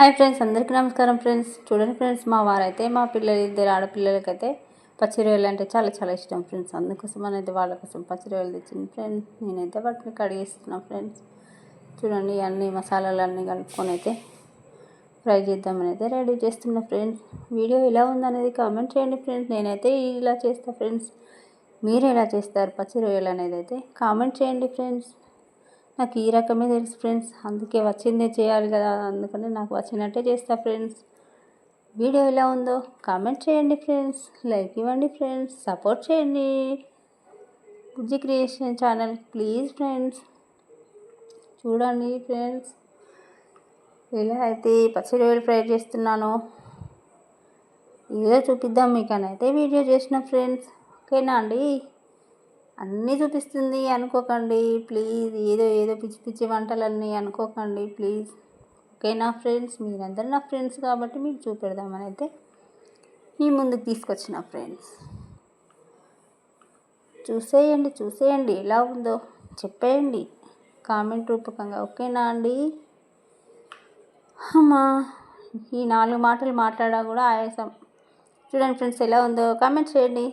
Hi friends అందరికీ నమస్కారం friends. చూడండి ఫ్రెండ్స్ మా వారైతే మా పిల్లలు ఇద్దరు ఆడపిల్లలకైతే పచ్చి రొయ్యలు అంటే చాలా చాలా ఇష్టం ఫ్రెండ్స్. అందుకోసం అనేది వాళ్ళ కోసం పచ్చి రొయ్యలు తెచ్చింది ఫ్రెండ్స్. నేనైతే వాటిని కడిగేస్తున్నాను ఫ్రెండ్స్. చూడండి అన్ని మసాలాలు అన్నీ కలుపుకొని అయితే ఫ్రై చేద్దామని అయితే రెడీ చేస్తున్నా ఫ్రెండ్స్. వీడియో ఎలా ఉందనేది కామెంట్ చేయండి ఫ్రెండ్స్. నేనైతే ఇలా చేస్తాను ఫ్రెండ్స్. మీరు ఎలా చేస్తారు పచ్చి రొయ్యలు అనేది అయితే కామెంట్ చేయండి ఫ్రెండ్స్. నాకు ఈ రకమే తెలుసు ఫ్రెండ్స్. అందుకే వచ్చిందే చేయాలి కదా. అందుకని నాకు వచ్చినట్టే చేస్తా ఫ్రెండ్స్. వీడియో ఎలా ఉందో కామెంట్ చేయండి ఫ్రెండ్స్. లైక్ ఇవ్వండి ఫ్రెండ్స్. సపోర్ట్ చేయండి. Bujji creation channel please friends. చూడండి ఫ్రెండ్స్. ఎలా అయితే పచ్చిరొయ్యలు ఫ్రై చేస్తున్నానో ఇదే చూపిద్దాం. మీకు అయితే వీడియో చేసిన ఫ్రెండ్స్. ఓకేనా అండి? అన్నీ చూపిస్తుంది అనుకోకండి ప్లీజ్ ఏదో ఏదో పిచ్చి పిచ్చి వంటలన్నీ అనుకోకండి ప్లీజ్ ఓకే నా ఫ్రెండ్స్ మీరందరూ నా ఫ్రెండ్స్ కాబట్టి మీకు చూపెడదామని అయితే మీ ముందుకు తీసుకొచ్చిన ఫ్రెండ్స్ చూసేయండి చూసేయండి ఎలా ఉందో చెప్పేయండి. కామెంట్ రూపకంగా ఓకేనా అండి? అమ్మా ఈ నాలుగు మాటలు మాట్లాడా కూడా ఆయాసం. చూడండి ఫ్రెండ్స్ ఎలా ఉందో కామెంట్ చేయండి.